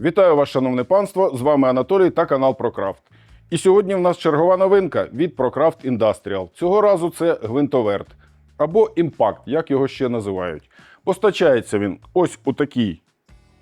Вітаю вас, шановне панство! З вами Анатолій та канал ProCraft. І сьогодні в нас чергова новинка від ProCraft Industrial. Цього разу це гвинтоверт або імпакт, як його ще називають. Постачається він ось у такій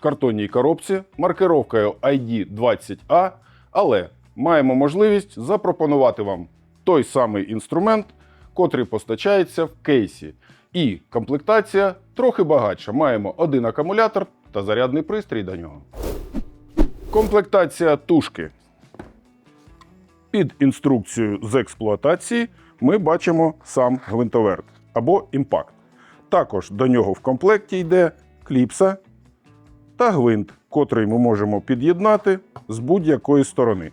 картонній коробці маркировкою ID20A, але маємо можливість запропонувати вам той самий інструмент, котрий постачається в кейсі. І комплектація трохи багатша. Маємо один акумулятор та зарядний пристрій до нього. Комплектація тушки. Під інструкцією з експлуатації ми бачимо сам гвинтоверт або імпакт. Також до нього в комплекті йде кліпса та гвинт, котрий ми можемо під'єднати з будь-якої сторони.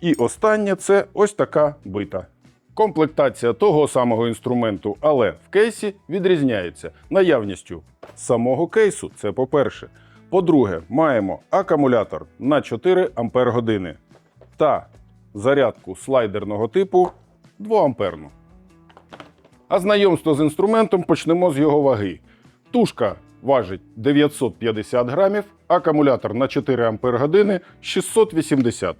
І останнє це ось така бита. Комплектація того самого інструменту, але в кейсі відрізняється наявністю самого кейсу. Це по-перше. По-друге, маємо акумулятор на 4 Ампер години та зарядку слайдерного типу 2 амперну. А знайомство з інструментом почнемо з його ваги. Тушка важить 950 грамів, акумулятор на 4 Ампер години 680.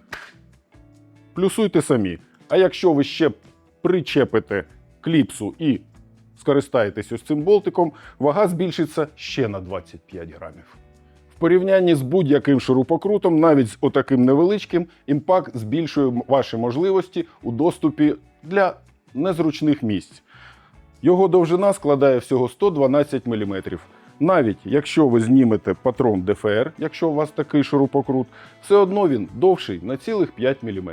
Плюсуйте самі. А якщо ви ще причепите кліпсу і скористаєтесь ось цим болтиком, вага збільшиться ще на 25 грамів. Порівнянні з будь-яким шурупокрутом, навіть з отаким невеличким, імпакт збільшує ваші можливості у доступі для незручних місць. Його довжина складає всього 112 мм. Навіть якщо ви знімете патрон ДФР, якщо у вас такий шурупокрут, все одно він довший на цілих 5 мм.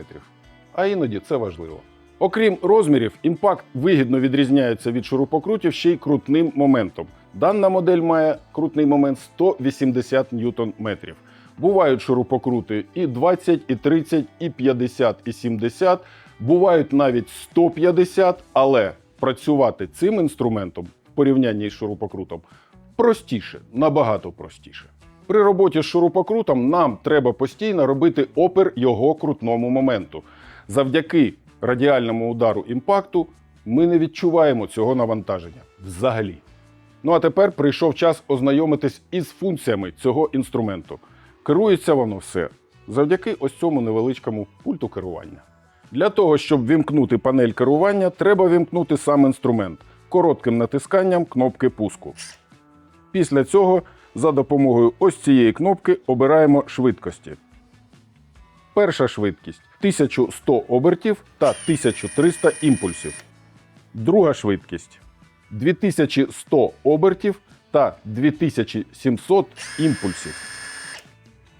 А іноді це важливо. Окрім розмірів, імпакт вигідно відрізняється від шурупокрутів ще й крутним моментом. Дана модель має крутний момент 180 ньютон-метрів. Бувають шурупокрути і 20, і 30, і 50, і 70, бувають навіть 150, але працювати цим інструментом в порівнянні з шурупокрутом простіше, набагато простіше. При роботі з шурупокрутом нам треба постійно робити опір його крутному моменту. Завдяки радіальному удару імпакту ми не відчуваємо цього навантаження взагалі. Ну а тепер прийшов час ознайомитись із функціями цього інструменту. Керується воно все завдяки ось цьому невеличкому пульту керування. Для того, щоб вімкнути панель керування, треба вімкнути сам інструмент коротким натисканням кнопки пуску. Після цього за допомогою ось цієї кнопки обираємо швидкості. Перша швидкість 1100 обертів та 1300 імпульсів. Друга швидкість 2100 обертів та 2700 імпульсів.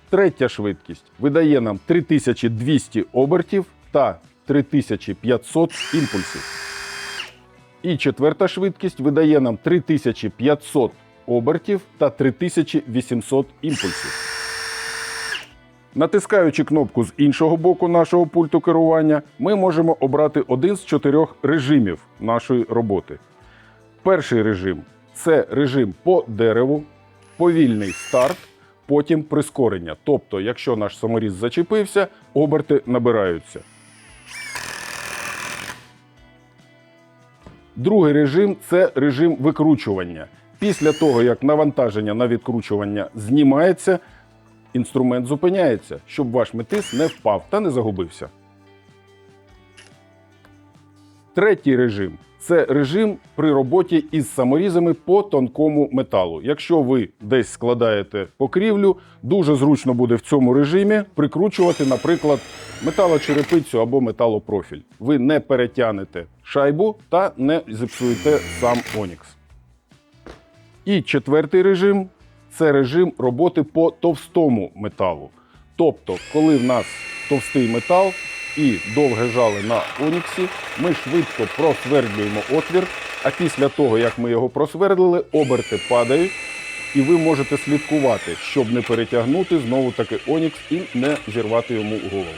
Третя швидкість видає нам 3200 обертів та 3500 імпульсів. І четверта швидкість видає нам 3500 обертів та 3800 імпульсів. Натискаючи кнопку з іншого боку нашого пульту керування, ми можемо обрати один з чотирьох режимів нашої роботи. Перший режим це режим по дереву, повільний старт, потім прискорення. Тобто, якщо наш саморіз зачепився, оберти набираються. Другий режим це режим викручування. Після того, як навантаження на відкручування знімається, інструмент зупиняється, щоб ваш метис не впав та не загубився. Третій режим це режим при роботі із саморізами по тонкому металу. Якщо ви десь складаєте покрівлю, дуже зручно буде в цьому режимі прикручувати, наприклад, металочерепицю або металопрофіль. Ви не перетягнете шайбу та не зіпсуєте сам Онікс. І четвертий режим це режим роботи по товстому металу. Тобто, коли в нас товстий метал і довге жало на оніксі, ми швидко просвердлюємо отвір, а після того, як ми його просвердлили, оберти падають, і ви можете слідкувати, щоб не перетягнути знову таки онікс і не зірвати йому голову.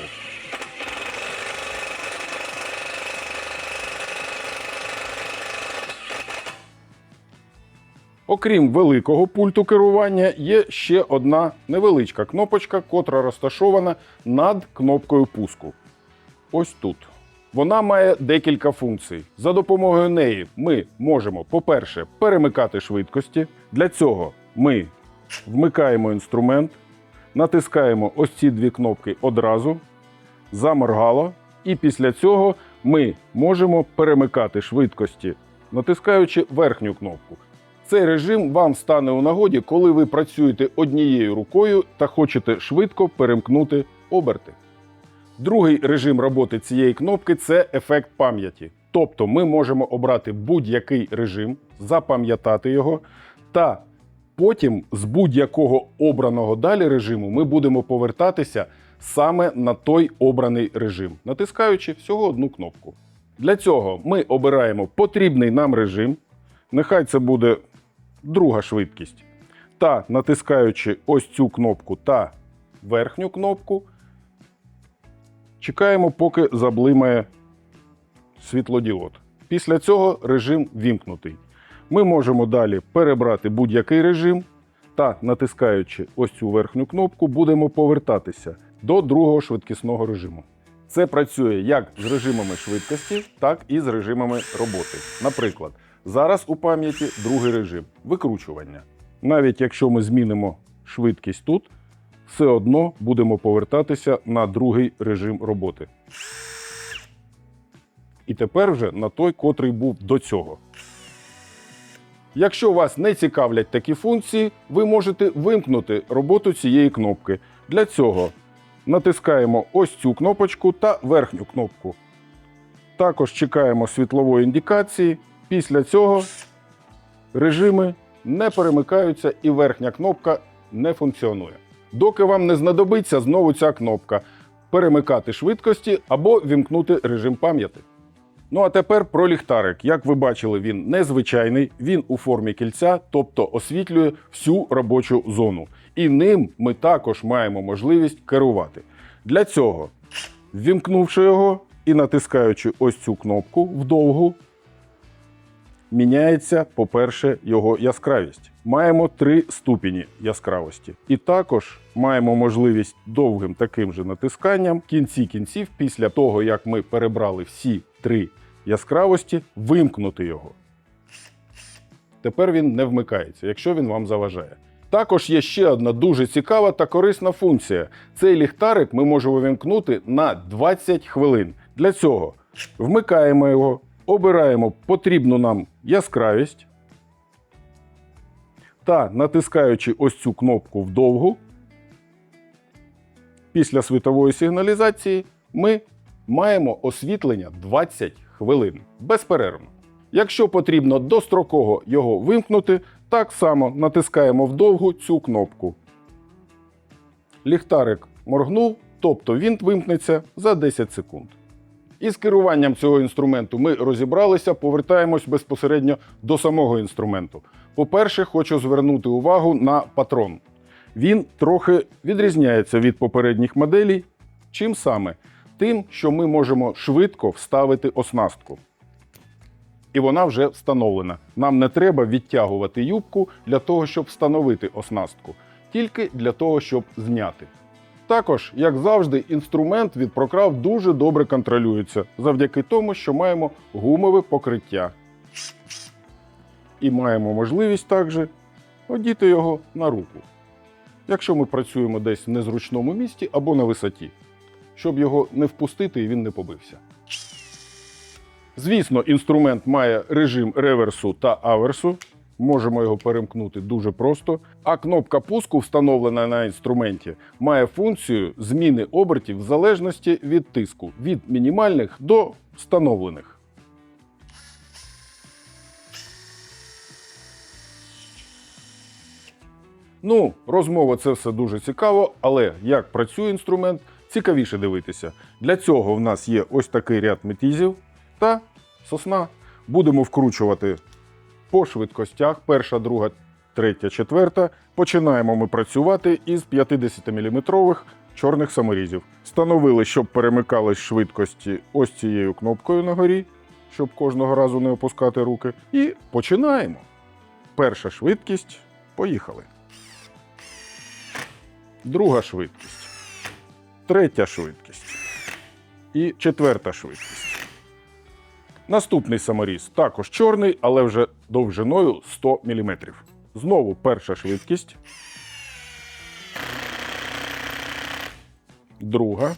Окрім великого пульту керування, є ще одна невеличка кнопочка, котра розташована над кнопкою пуску. Ось тут. Вона має декілька функцій. За допомогою неї ми можемо, по-перше, перемикати швидкості. Для цього ми вмикаємо інструмент, Натискаємо ось ці дві кнопки одразу, заморгало, і після цього ми можемо перемикати швидкості, натискаючи верхню кнопку. Цей режим вам стане у нагоді, коли ви працюєте однією рукою та хочете швидко перемкнути оберти. Другий режим роботи цієї кнопки це ефект пам'яті. Тобто ми можемо обрати будь-який режим, запам'ятати його, та потім з будь-якого обраного далі режиму ми будемо повертатися саме на той обраний режим, натискаючи всього одну кнопку. Для цього ми обираємо потрібний нам режим. Нехай це буде друга швидкість. Та натискаючи ось цю кнопку та верхню кнопку, чекаємо, поки заблимає світлодіод. Після цього режим вімкнутий. Ми можемо далі перебрати будь-який режим та, натискаючи ось цю верхню кнопку, будемо повертатися до другого швидкісного режиму. Це працює як з режимами швидкості, так і з режимами роботи. Наприклад, зараз у пам'яті другий режим викручування. Навіть якщо ми змінимо швидкість тут, все одно будемо повертатися на другий режим роботи. І тепер вже на той, котрий був до цього. Якщо вас не цікавлять такі функції, ви можете вимкнути роботу цієї кнопки. Для цього натискаємо ось цю кнопочку та верхню кнопку. Також чекаємо світлової індикації. Після цього режими не перемикаються і верхня кнопка не функціонує. Доки вам не знадобиться знову ця кнопка перемикати швидкості або вімкнути режим пам'яті. Ну а тепер про ліхтарик. Як ви бачили, він незвичайний, він у формі кільця, тобто освітлює всю робочу зону. І ним ми також маємо можливість керувати. Для цього, ввімкнувши його і натискаючи ось цю кнопку вдовгу, міняється, по-перше, його яскравість. Маємо три ступені яскравості. І також маємо можливість довгим таким же натисканням в кінці кінців, після того як ми перебрали всі три яскравості, вимкнути його. Тепер він не вмикається, якщо він вам заважає. Також є ще одна дуже цікава та корисна функція. Цей ліхтарик ми можемо вимкнути на 20 хвилин. Для цього вмикаємо його, обираємо потрібну нам яскравість та натискаючи ось цю кнопку вдовгу, після світової сигналізації ми маємо освітлення 20 хвилин безперервно. Якщо потрібно достроково його вимкнути, так само натискаємо вдовгу цю кнопку. Ліхтарик моргнув, тобто він вимкнеться за 10 секунд. Із керуванням цього інструменту ми розібралися, повертаємось безпосередньо до самого інструменту. По-перше, хочу звернути увагу на патрон. Він трохи відрізняється від попередніх моделей. Чим саме? Тим, що ми можемо швидко вставити оснастку. І вона вже встановлена. Нам не треба відтягувати юбку для того, щоб встановити оснастку, тільки для того, щоб зняти. Також, як завжди, інструмент від прокрав дуже добре контролюється завдяки тому, що маємо гумове покриття. І маємо можливість також одіти його на руку, якщо ми працюємо десь в незручному місці або на висоті, щоб його не впустити і він не побився. Звісно, інструмент має режим реверсу та аверсу. Можемо його перемкнути дуже просто. А кнопка пуску, встановлена на інструменті, має функцію зміни обертів в залежності від тиску від мінімальних до встановлених. Ну, розмова це все дуже цікаво, але як працює інструмент, цікавіше дивитися. Для цього в нас є ось такий ряд метізів та сосна. Будемо вкручувати по швидкостях. Перша, друга, третя, четверта. Починаємо ми працювати із 50-мм чорних саморізів. Встановили, щоб перемикались швидкості ось цією кнопкою на горі, щоб кожного разу не опускати руки. І починаємо. Перша швидкість. Поїхали. Друга швидкість. Третя швидкість. І четверта швидкість. Наступний саморіз також чорний, але вже довжиною 100 мм. Знову перша швидкість. друга,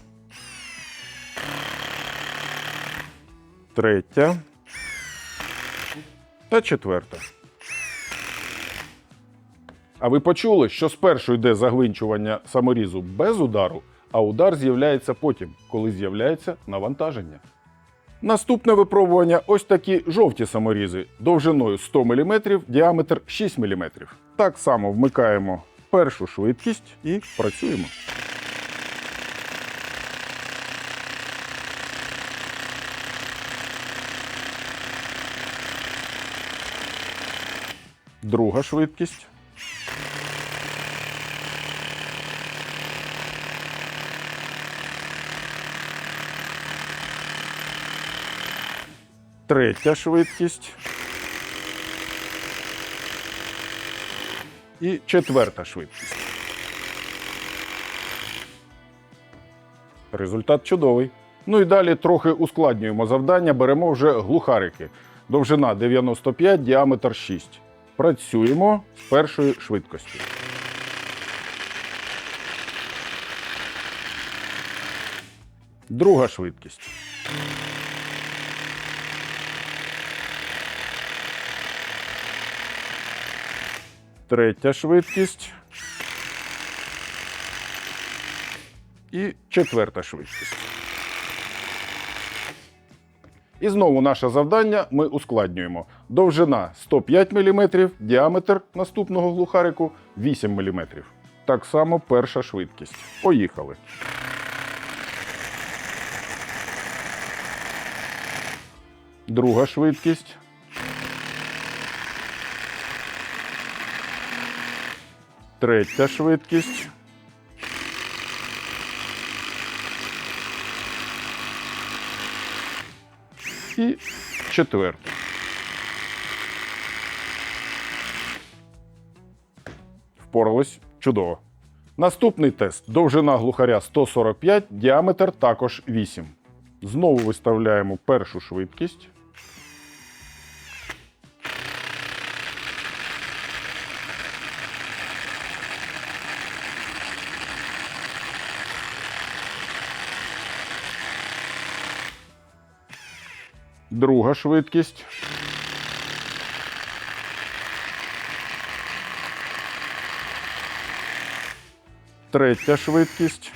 третя та четверта. А ви почули, що спершу йде загвинчування саморізу без удару, а удар з'являється потім, коли з'являється навантаження. Наступне випробування ось такі жовті саморізи довжиною 100 мм, діаметр 6 мм. Так само вмикаємо першу швидкість і працюємо. Друга швидкість. Третя швидкість. І четверта швидкість. Результат чудовий. Ну і далі трохи ускладнюємо завдання, беремо вже глухарики. Довжина 95, діаметр 6. Працюємо з першої швидкості. Друга швидкість. Третя швидкість. І четверта швидкість. І знову наше завдання ми ускладнюємо. Довжина 105 мм, діаметр наступного глухарику 8 мм. Так само перша швидкість. Поїхали. Друга швидкість. Третя швидкість. І четверта. Впорались чудово. Наступний тест. Довжина глухаря 145, діаметр також 8. Знову виставляємо першу швидкість. Друга швидкість. Третя швидкість.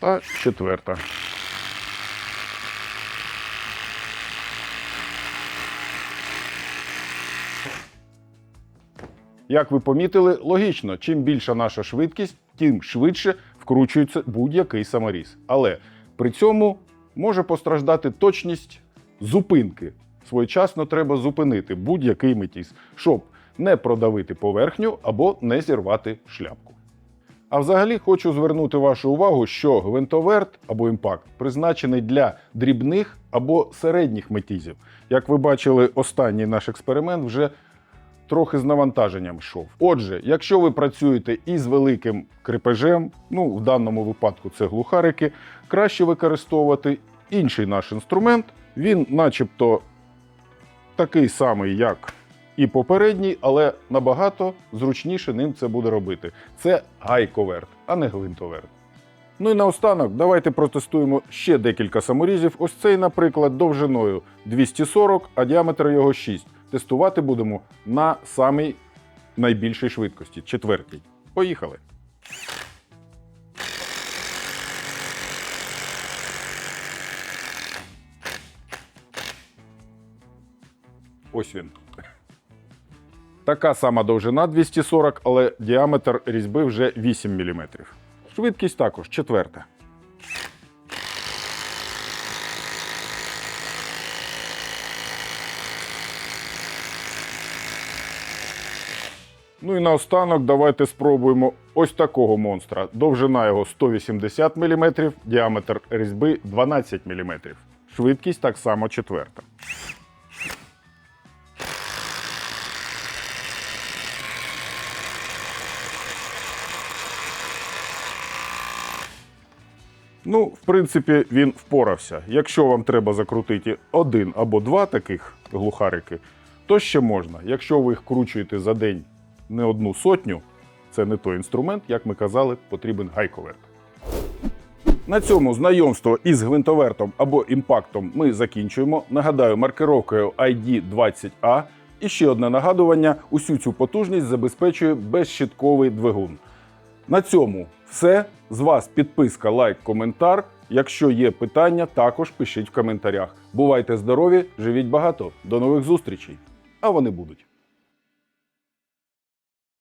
Та четверта. Як ви помітили, логічно, чим більша наша швидкість, тим швидше вкручується будь-який саморіз. Але при цьому може постраждати точність зупинки. Своєчасно треба зупинити будь-який метіз, щоб не продавити поверхню або не зірвати шляпку. А взагалі хочу звернути вашу увагу, що гвинтоверт або імпакт призначений для дрібних або середніх метізів. Як ви бачили, останній наш експеримент вже трохи з навантаженням йшов. Отже, якщо ви працюєте із великим крепежем, ну в даному випадку це глухарики, краще використовувати інший наш інструмент. Він, начебто, такий самий, як і попередній, але набагато зручніше ним це буде робити. Це гайковерт, а не гвинтоверт. Ну і наостанок, давайте протестуємо ще декілька саморізів. Ось цей, наприклад, довжиною 240, а діаметр його 6. Тестувати будемо на самій найбільшій швидкості четвертій. Поїхали. Ось він. Така сама довжина 240, але діаметр різьби вже 8 мм. Швидкість також четверта. Ну і наостанок давайте спробуємо ось такого монстра. Довжина його 180 мм, діаметр різьби 12 мм. Швидкість так само четверта. Ну, в принципі, він впорався. Якщо вам треба закрутити один або два таких глухарики, то ще можна. Якщо ви їх кручуєте за день не одну сотню, це не той інструмент, як ми казали, потрібен гайковерт. На цьому знайомство із гвинтовертом або імпактом ми закінчуємо. Нагадаю, маркировкою ID20A. І ще одне нагадування: усю цю потужність забезпечує безщитковий двигун. На цьому все. З вас підписка, лайк, коментар. Якщо є питання, також пишіть в коментарях. Бувайте здорові, живіть багато. До нових зустрічей! А вони будуть.